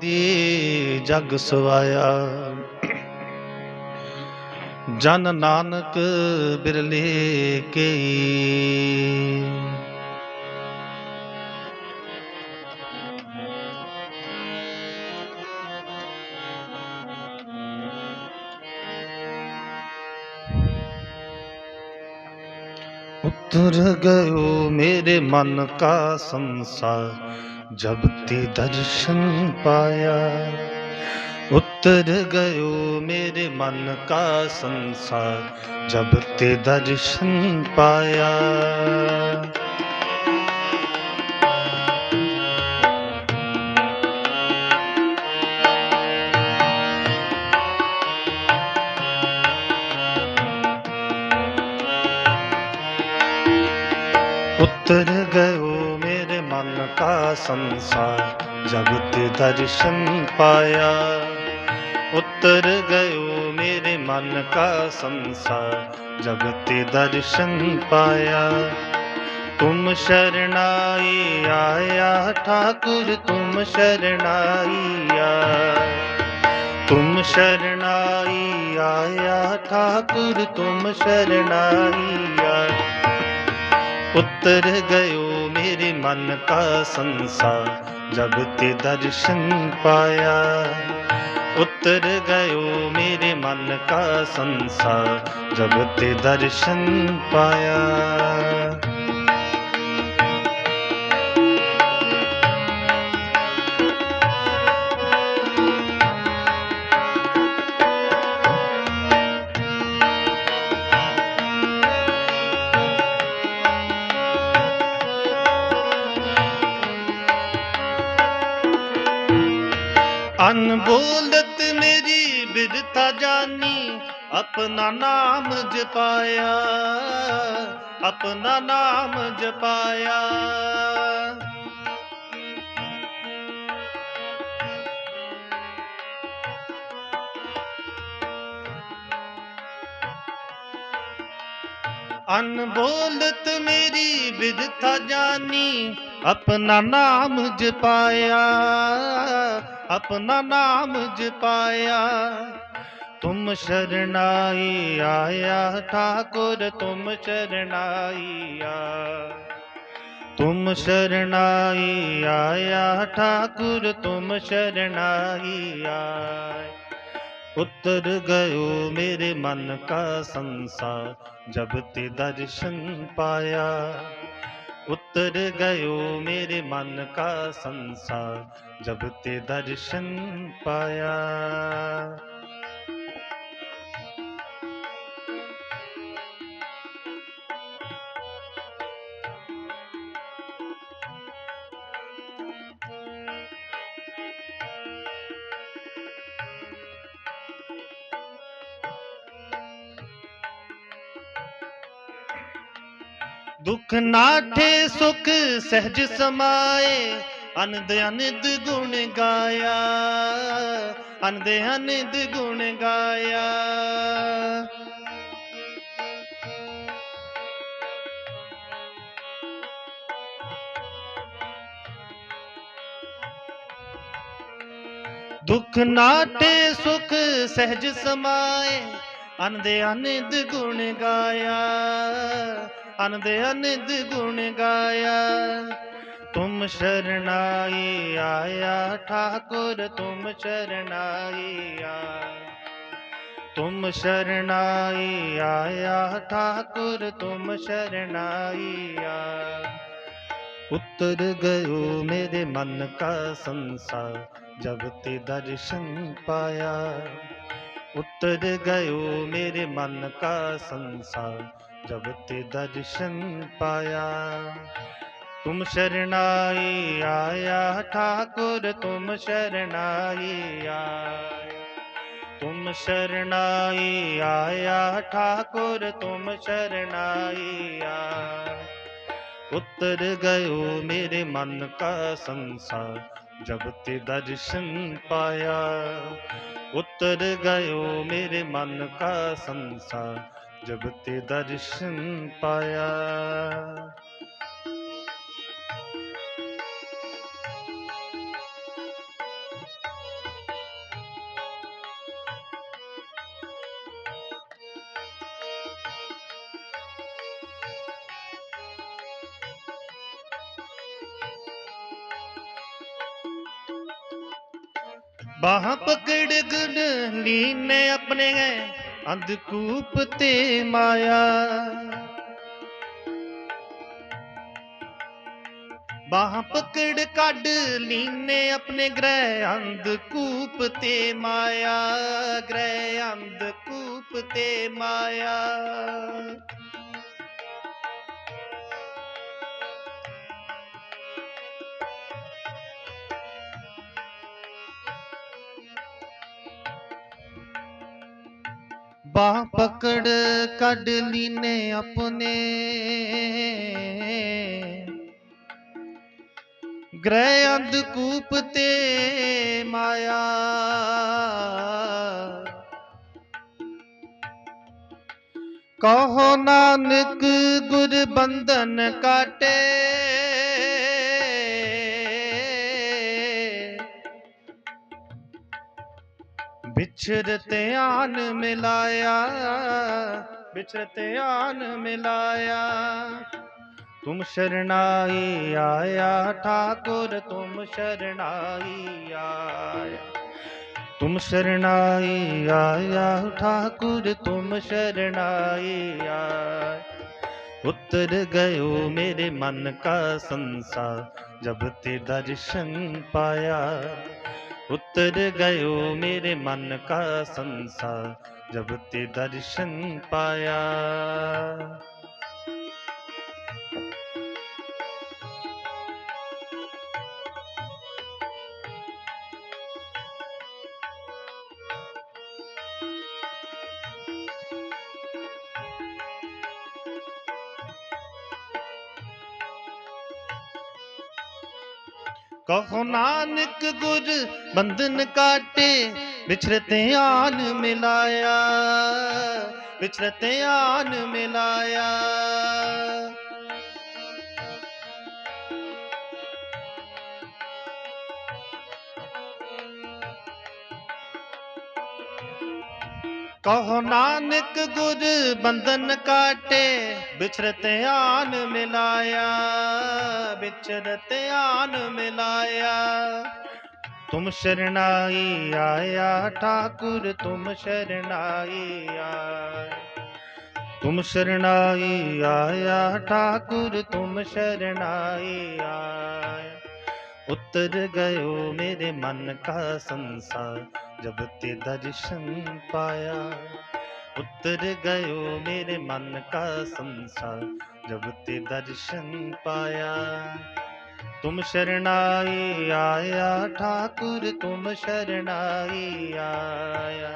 ਦੀ ਜਗ ਸਵਾਇਆ। ਜਨ ਨਾਨਕ ਬਿਰਲੇ ਕੇ। उतर गयो मेरे मन का संसार जब ते दर्शन पाया उतर गयो मेरे मन का संसार जब ते दर्शन पाया ਉਤਰ ਗਇਓ ਮੇਰੇ ਮਨ ਕਾ ਸੰਸਾਰ, ਜਗਤ ਦਰਸ਼ਨ ਪਾਇਆ। ਉਤਰ ਗਇਓ ਮੇਰੇ ਮਨ ਕਾ ਸੰਸਾਰ, ਜਗਤ ਦਰਸ਼ਨ ਪਾਇਆ। ਤੁਮ ਸ਼ਰਣਾਈ ਆਇਆ ਠਾਕੁਰ, ਤੁਮ ਸ਼ਰਣਾਈਆ ਤੁਮ ਸ਼ਰਣਾਈ ਆਇਆ ਠਾਕੁਰ, ਤੁਮ ਸ਼ਰਣਾਈ उतर गयो मेरे मन का संसार जब ते दर्शन पाया उतर गयो मेरे मन का संसार जब ते दर्शन पाया ਬੋਲਤ ਮੇਰੀ ਬਿਰਥਾ ਜਾਨੀ, ਆਪਣਾ ਨਾਮ ਜਪਾਇਆ, ਆਪਣਾ ਨਾਮ ਜਪਾਇਆ। ਅਨਬੋਲਤ ਮੇਰੀ ਵਿਦਤਾ ਜਾਨੀ, ਆਪਣਾ ਨਾਮ ਜਪਾਇਆ ਆਪਣਾ ਨਾਮ ਜਪਾਇਆ। ਤੁਮ ਸ਼ਰਣਾਈ ਆਇਆ ਠਾਕੁਰ, ਤੁਮ ਸ਼ਰਣਾਈ ਆ। ਤੁਮ ਸ਼ਰਣਾਈ ਆਇਆ ਠਾਕੁਰ, ਤੁਮ ਸ਼ਰਣਾਈ ਆ। ਉਤਰ ਗਇਓ ਮੇਰੇ ਮਨ ਕਾ ਸੰਸਾਰ, ਜਬ ਤੇ ਦਰਸ਼ਨ ਪਾਇਆ। उतर गयो मेरे मन का संसार जब ते दर्शन पाया ਦੁਖ ਨਾਠੇ ਸੁਖ ਸਹਿਜ ਸਮਾਏ ਅਨੰਦ ਅਨੰਦ ਗੁਣ ਗਾਇਆ ਅਨੰਦ ਅਨੰਦ ਗੁਣ ਗਾਇਆ। ਦੁਖ ਨਾਟੇ ਸੁਖ ਸਹਿਜ ਸਮਾਏ ਅਨੰਦ ਅਨੰਦ ਗੁਣ ਗਾਇਆ ਅਨੰਦ ਅਨੰਦ ਗੁਣ ਗਾਇਆ। ਤੁਮ ਸ਼ਰਨਾਈ ਆਇਆ, ਠਾਕੁਰ ਤੁਮ ਸ਼ਰਨਾਈ ਆਇਆ। ਤੁਮ ਸ਼ਰਨਾਈ ਆਇਆ, ਠਾਕੁਰ ਤੁਮ ਸ਼ਰਨਾਈ ਆਇਆ। ਉਤਰ ਗਇਓ ਮੇਰੇ ਮਨ ਕਾ ਸੰਸਾਰ, ਜਬ ਤੇ ਦਰਸ਼ਨ ਪਾਇਆ। ਉਤਰ ਗਇਓ ਮੇਰੇ ਮਨ ਕਾ ਸੰਸਾਰ जब ते दर्शन पाया तुम शरणाई आया ठाकुर तुम शरणाई आया तुम शरणाई आया ठाकुर तुम शरणाई आया उतर गयो मेरे मन का संसार जब ते दर्शन पाया उतर गयो मेरे मन का संसार जब ते दर्शन पाया। बाह पकड़ गुन लीन ने अपने ਅੰਧਕੂਪ ਤੇ ਮਾਇਆ। ਬਾਹਾਂ ਪਕੜ ਕੱਢ ਲੀਨੇ ਆਪਣੇ ਗ੍ਰਹਿ ਅੰਧਕੂਪ ਤੇ ਮਾਇਆ। ਗ੍ਰਹਿ ਅੰਧਕੂਪ ਤੇ ਮਾਇਆ। ਬਾਹ ਪਕੜ ਕੱਢ ਲੀਨੇ ਆਪਣੇ। ਗ੍ਰਹਿ ਅੰਧਕੂਪ ਤੇ ਮਾਇਆ। ਕਹੋ ਨਾਨਕ ਗੁਰ ਬੰਧਨ ਕਾਟੇ। ਵਿਛਰਤੇ ਆਨ ਮਿਲਾਇਆ ਵਿਛਰਤੇ ਆਨ ਮਿਲਾਇਆ। ਤੁਮ ਸ਼ਰਣਾਈ ਆਇਆ, ਠਾਕੁਰ ਤੁਮ ਸ਼ਰਣਾਈ ਆਇਆ। तुम शरणाई आया ठाकुर तुम शरणाई आया उतर गयो मेरे मन का संसार जब ते दर्शन पाया उतर गयो मेरे मन का संसार जब ते दर्शन पाया ਕਹੋ ਨਾਨਕ ਗੁਰ ਬੰਧਨ ਕਾਟੇ ਵਿਛੜਤੇ ਆਨ ਮਿਲਾਇਆ ਵਿਛੜਤੇ ਆਨ ਮਿਲਾਇਆ। ਕਹੋ ਨਾਨਕ ਗੁਰ ਬੰਧਨ ਕਾਟੇ ਵਿਛੜਤੇ ਆਨ ਮਿਲਾਇਆ ਵਿਛੜਤੇ ਆਨ ਮਿਲਾਇਆ। ਤੁਮ ਸ਼ਰਨਾਈ ਆਇਆ, ਠਾਕੁਰ ਤੁਮ ਸ਼ਰਨਾਈ ਆਇਆ। ਤੁਮ ਸ਼ਰਨਾਈ ਆਇਆ, ਠਾਕੁਰ ਤੁਮ ਸ਼ਰਨਾਈ ਆਇਆ। उतर गयो मेरे मन का संसार जब ते दर्शन पाया उतर गयो मेरे मन का संसार जब ते दर्शन पाया तुम शरणाई आया ठाकुर तुम शरणाई आया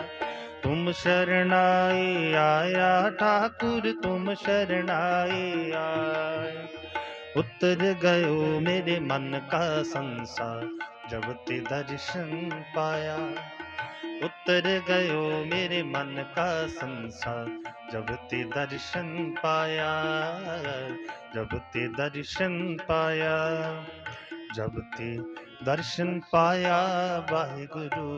तुम शरणाई आया ठाकुर तुम शरणाई आया उतर गयो मेरे मन का संसार, जब ते दर्शन पाया। उतर गयो मेरे मन का संसार, जब ते दर्शन पाया। जब ते दर्शन पाया, जब ते दर्शन पाया, वाहिगुरु।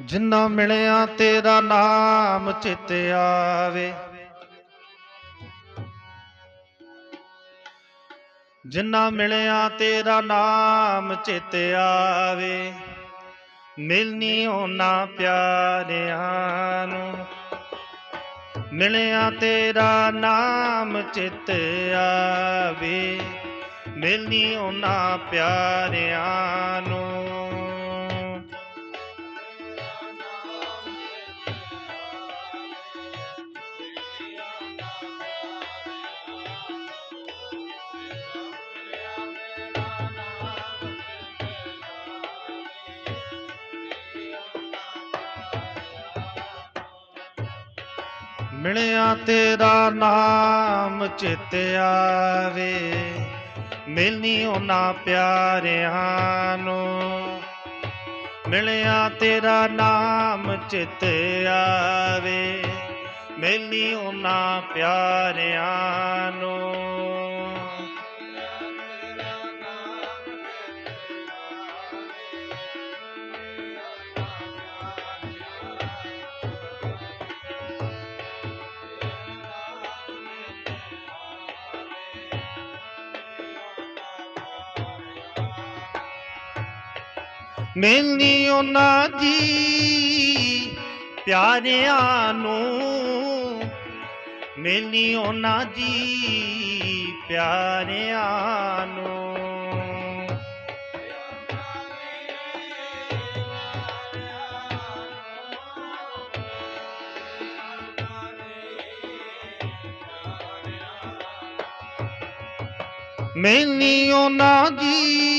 ਜਿੰਨਾ ਮਿਲਿਆ ਤੇਰਾ ਨਾਮ ਚਿਤ ਆਵੇ। ਜਿੰਨਾ ਮਿਲਿਆ ਤੇਰਾ ਨਾਮ ਚਿਤ ਆਵੇ, ਮਿਲਨੀ ਉਹਨਾਂ ਪਿਆਰਿਆਂ ਨੂੰ। ਮਿਲਿਆ ਤੇਰਾ ਨਾਮ ਚਿਤ ਆਵੇ, ਮਿਲਨੀ ਉਹਨਾਂ ਪਿਆਰਿਆਂ ਨੂੰ। ਮਿਲਿਆ ਤੇਰਾ ਨਾਮ ਚਿਤ ਆਵੇ। ਮਿਲਨੀ ਉਹਨਾਂ ਪਿਆਰਿਆਂ ਨੂੰ। ਮਿਲਿਆ ਤੇਰਾ ਨਾਮ ਚਿਤ ਆਵੇ। ਮਿਲਨੀ ਉਹਨਾਂ ਪਿਆਰਿਆਂ ਨੂੰ। ਮਿਲਨੀ ਉਹਨਾਂ ਜੀ ਪਿਆਰਿਆਂ ਨੂੰ। ਮਿਲਨੀ ਉਹਨਾਂ ਜੀ ਪਿਆਰਿਆਂ ਨੂੰ। ਮਿਲਨੀ ਉਹਨਾਂ ਜੀ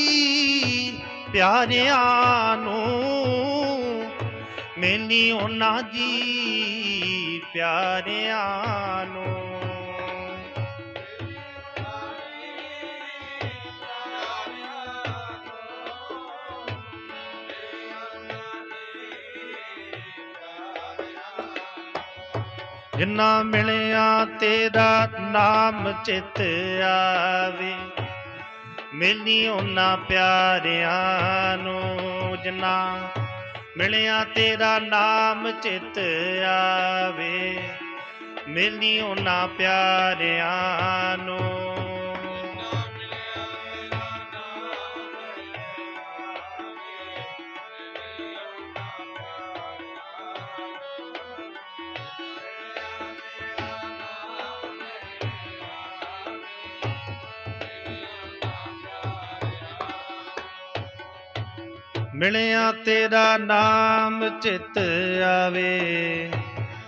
ਪਿਆਰਿਆਂ ਨੂੰ ਮਿਲਨੀ ਉਹਨਾਂ ਜੀ ਪਿਆਰਿਆਂ ਨੂੰ। ਜਿੰਨਾ ਮਿਲਿਆ ਤੇਰਾ ਨਾਮ ਚਿਤ ਆਵੇ। ਮਿਲਨੀ ਉਹਨਾਂ ਪਿਆਰਿਆਂ ਨੂੰ ਜਿੰਨਾ ਮਿਲਿਆ ਤੇਰਾ ਨਾਮ ਚਿਤ ਆਵੇ। ਮਿਲਨੀ ਉਹਨਾਂ ਪਿਆਰਿਆਂ ਨੂੰ ਮਿਲਿਆ ਤੇਰਾ ਨਾਮ ਚਿਤ ਆਵੇ।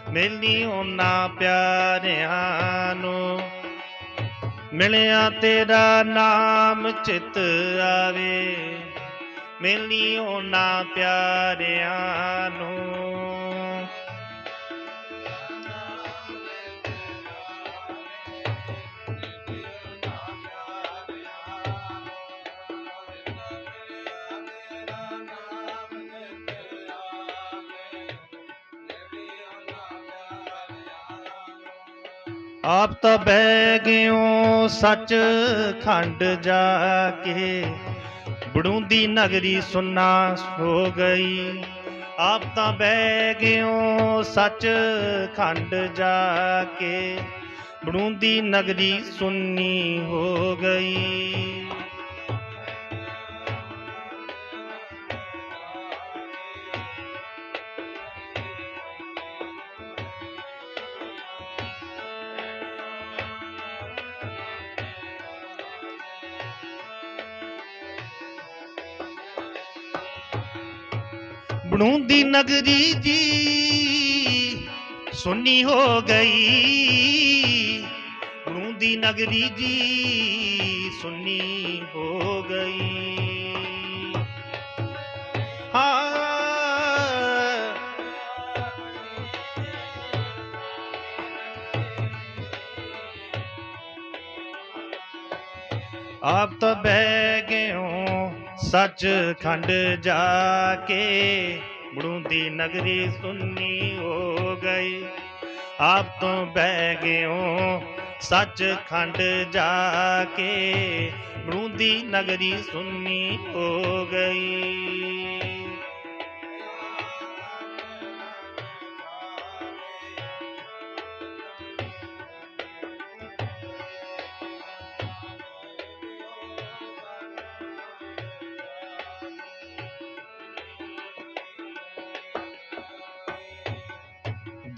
ਮਿਲਨੀ ਉਹਨਾਂ ਪਿਆਰਿਆਂ ਨੂੰ। ਮਿਲਿਆ ਤੇਰਾ ਨਾਮ ਚਿਤ ਆਵੇ। ਮਿਲਨੀ ਉਹਨਾਂ ਪਿਆਰਿਆਂ ਨੂੰ। ਆਪ ਤਾਂ ਬਹਿ ਗਿਓ ਸੱਚ ਖੰਡ ਜਾ ਕੇ। ਬੜੂੰਦੀ ਨਗਰੀ ਸੁਨਾ ਹੋ ਗਈ। ਆਪ ਤਾਂ ਬਹਿ ਗਿਓ ਸੱਚ ਖੰਡ ਜਾ ਕੇ। ਬੜੂੰਦੀ ਨਗਰੀ ਸੁੰਨੀ ਹੋ ਗਈ। ਬਣੂੰਦੀ ਨਗਰੀ ਜੀ। ਸੁੰਨੀ ਹੋ ਗਈ। ਬਣੂੰਦੀ ਨਗਰੀ ਜੀ। ਸੁੰਨੀ ਹੋ ਗਈ। ਹਾਂ। ਆਪ ਤਾਂ ਬਹਿ ਸੱਚ ਖੰਡ ਜਾ ਕੇ ਬੜੂੰਦੀ ਨਗਰੀ ਸੁੰਨੀ ਹੋ ਗਈ। ਆਪ ਤੋਂ ਬਹਿ ਗਿਓ, ਸੱਚ ਖੰਡ ਜਾ ਕੇ ਬੜੂੰਦੀ ਨਗਰੀ ਸੁੰਨੀ ਹੋ ਗਈ।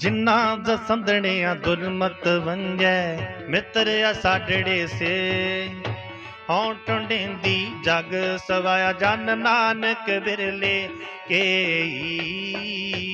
ਜਿਨ੍ਹਾਂ ਦਾ ਸੰਦਣਿਆ ਦੁਰਮਤ ਵੰਜੈ ਮਿੱਤਰ ਆ ਸਾਡੜੇ ਸੇ। ਹਉ ਟੁੰਡੇਂਦੀ ਜਗ ਸਵਾਇਆ ਜਨ ਨਾਨਕ ਬਿਰਲੇ ਕੇਈ।